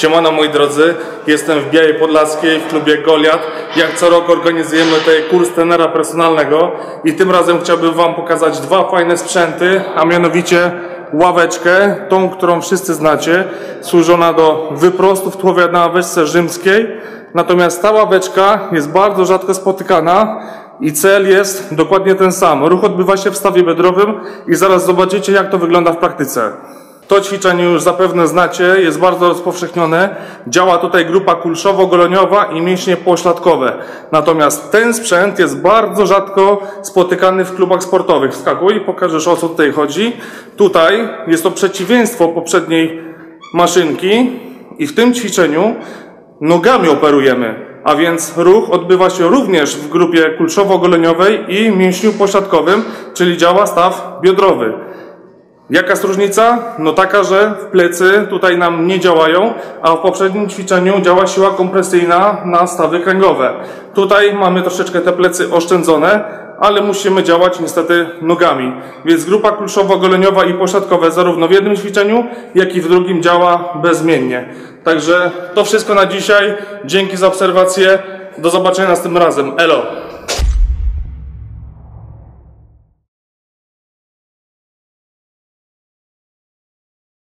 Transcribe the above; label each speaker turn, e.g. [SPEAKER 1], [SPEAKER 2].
[SPEAKER 1] Siemano moi drodzy, jestem w Białej Podlaskiej w klubie Goliat. Jak co rok organizujemy tutaj kurs tenera personalnego i tym razem chciałbym Wam pokazać dwa fajne sprzęty, a mianowicie ławeczkę, tą, którą wszyscy znacie, służona do wyprostów tłowia na ławeczce rzymskiej. Natomiast ta ławeczka jest bardzo rzadko spotykana i cel jest dokładnie ten sam. Ruch odbywa się w stawie biodrowym i zaraz zobaczycie jak to wygląda w praktyce. To ćwiczenie już zapewne znacie, jest bardzo rozpowszechnione. Działa tutaj grupa kulszowo-goleniowa i mięśnie pośladkowe. Natomiast ten sprzęt jest bardzo rzadko spotykany w klubach sportowych. Wskakuj, pokażesz o co tutaj chodzi. Tutaj jest to przeciwieństwo poprzedniej maszynki i w tym ćwiczeniu nogami operujemy. A więc ruch odbywa się również w grupie kulszowo-goleniowej i mięśniu pośladkowym, czyli działa staw biodrowy. Jaka jest różnica? No taka, że w plecy tutaj nam nie działają, a w poprzednim ćwiczeniu działa siła kompresyjna na stawy kręgowe. Tutaj mamy troszeczkę te plecy oszczędzone, ale musimy działać niestety nogami. Więc grupa kulszowo-goleniowa i pośladkowe zarówno w jednym ćwiczeniu, jak i w drugim działa bezmiennie. Także to wszystko na dzisiaj. Dzięki za obserwację. Do zobaczenia następnym razem. Elo!